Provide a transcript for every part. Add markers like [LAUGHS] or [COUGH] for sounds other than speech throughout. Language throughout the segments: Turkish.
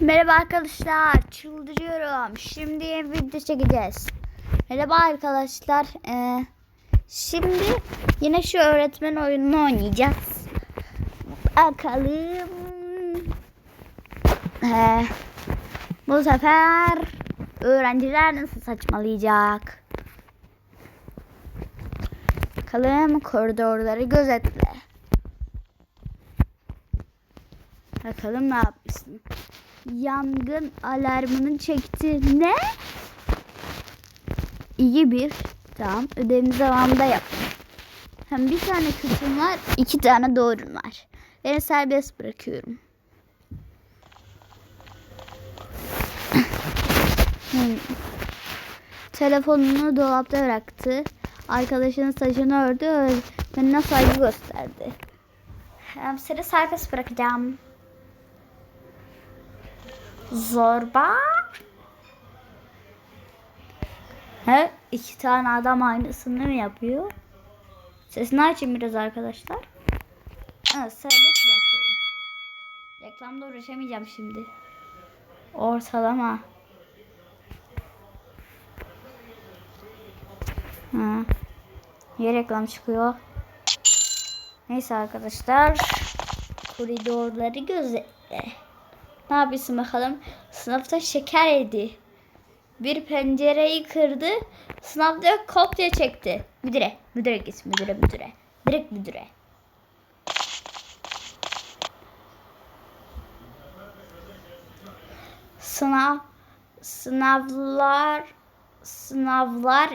Merhaba arkadaşlar, çıldırıyorum. Şimdi yeni video çekeceğiz. Merhaba arkadaşlar. Ee, şimdi yine şu öğretmen oyununu oynayacağız. Bakalım. Ee, bu sefer öğrenciler nasıl saçmalayacak? Bakalım koridorları gözetle. Bakalım ne yapmışsın. Yangın alarmını çekti. Ne? İyi bir. Tamam. Ödevini zamanında yapın. Hem bir tane kötüm var, iki tane doğrum var. Beni serbest bırakıyorum. Hmm. Telefonunu dolapta bıraktı. Arkadaşının saçını ördü. Öğretmenine saygı gösterdi. Seni serbest bırakacağım. Zorba. He, iki tane adam aynısını mı yapıyor? Sesini açayım biraz arkadaşlar. Evet, serbest bırakıyorum. Reklamda uğraşamayacağım şimdi. Ortalama. Ha. Niye reklam çıkıyor? Neyse arkadaşlar. Koridorları gözetle. Ne yapıyorsun bakalım? Sınıfta şeker yedi. Bir pencereyi kırdı. Sınavda kopya çekti. Müdüre, müdüre git, müdüre, müdüre. Direkt müdüre. Sınav, sınavlar, sınavlar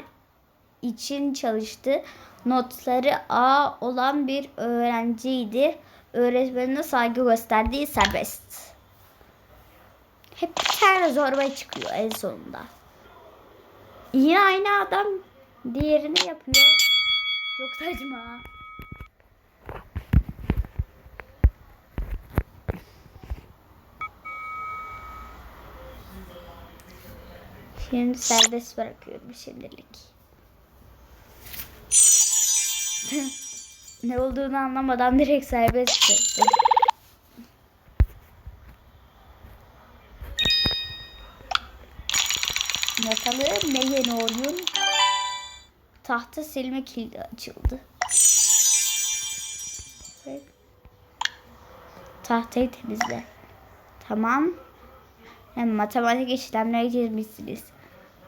için çalıştı. Notları A olan bir öğrenciydi. Öğretmenine saygı gösterdiği serbest. Hep bir tane zorba çıkıyor en sonunda. Yine aynı adam diğerini yapıyor. Çok saçma. Şimdi serbest bırakıyorum şimdilik. [LAUGHS] ne olduğunu anlamadan direkt serbest bıraktım. Yeni oyun? Tahta silme kilidi açıldı. Evet. Tahtayı temizle. Tamam. Hem matematik işlemleri çizmişsiniz.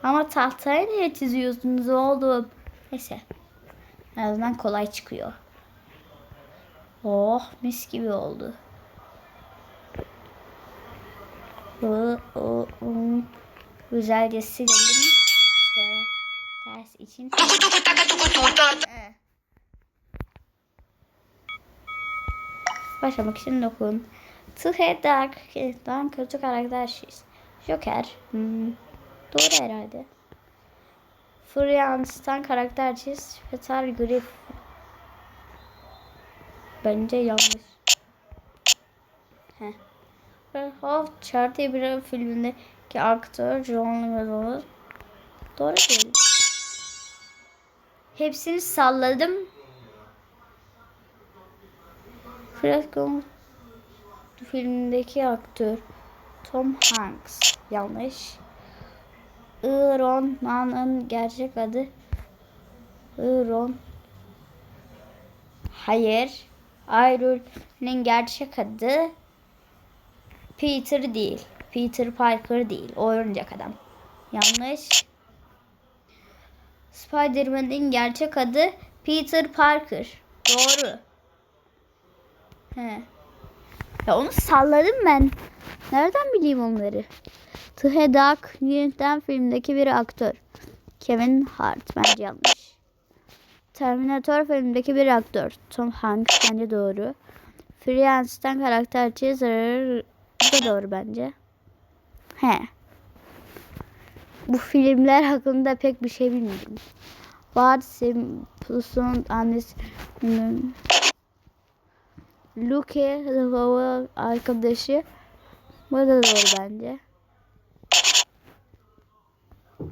Ama tahtaya niye çiziyorsunuz oğlum? Neyse. En azından kolay çıkıyor. Oh mis gibi oldu. Oh, oh, oh. Güzelce silelim. İşte ders için. Başlamak için dokun. Tıhe Dark'tan kötü karakter şiş. Joker. Hmm. Doğru herhalde. Furians'tan karakter çiz. Fetal Grif. Bence yanlış. Heh. Half Charlie bir filmindeki aktör John Leguizamo. Doğru değil. Hepsini salladım. Fresco filmindeki aktör Tom Hanks. Yanlış. Iron Man'ın gerçek adı Iron. Hayır. Iron'un gerçek adı Peter değil. Peter Parker değil. O örümcek adam. Yanlış. Spider-Man'in gerçek adı Peter Parker. Doğru. He. Ya onu salladım ben. Nereden bileyim onları? The Dark Unit'ten filmdeki bir aktör. Kevin Hart. Bence yanlış. Terminator filmdeki bir aktör. Tom Hanks. Bence doğru. Friends'ten karakter çizer. Bu da doğru bence. He. Bu filmler hakkında pek bir şey bilmiyorum. Bart Simpson annesi Luke baba arkadaşı. Bu da doğru bence.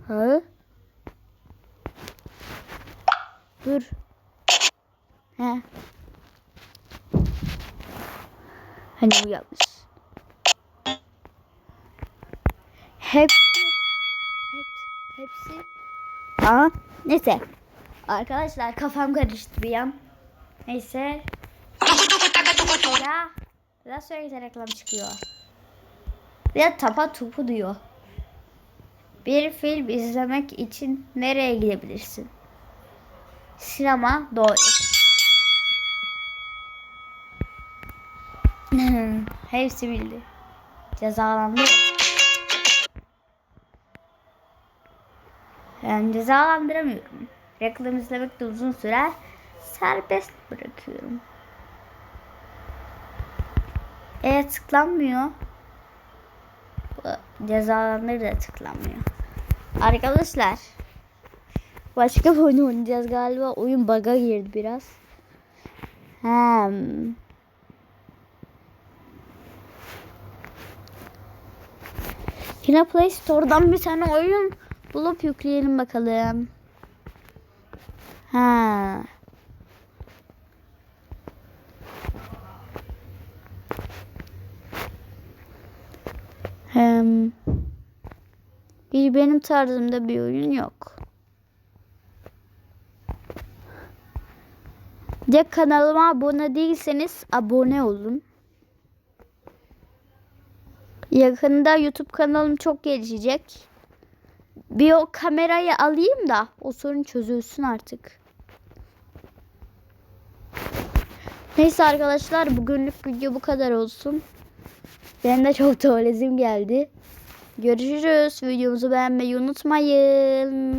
Ha? Dur. He. Hani bu yanlış. Hepsi. Hep, hepsi. Aa, neyse. Arkadaşlar kafam karıştı bir an. Neyse. Ya. Biraz sürekli reklam çıkıyor. Ya tapa tupu diyor. Bir film izlemek için nereye gidebilirsin? Sinema doğru. [LAUGHS] Hepsi bildi. Cezalandı. Yani cezalandıramıyorum. Reklam izlemek de uzun sürer. Serbest bırakıyorum. E tıklanmıyor. Bu Cezalandır da tıklanmıyor. Arkadaşlar. Başka bir oyun oynayacağız galiba. Oyun bug'a girdi biraz. Hmm. Yine Play Store'dan bir tane oyun bulup yükleyelim bakalım. Ha. Hem bir benim tarzımda bir oyun yok. De kanalıma abone değilseniz abone olun. Yakında YouTube kanalım çok gelişecek. Bir o kamerayı alayım da o sorun çözülsün artık. Neyse arkadaşlar bugünlük video bu kadar olsun. Benim de çok tuvaletim geldi. Görüşürüz. Videomuzu beğenmeyi unutmayın.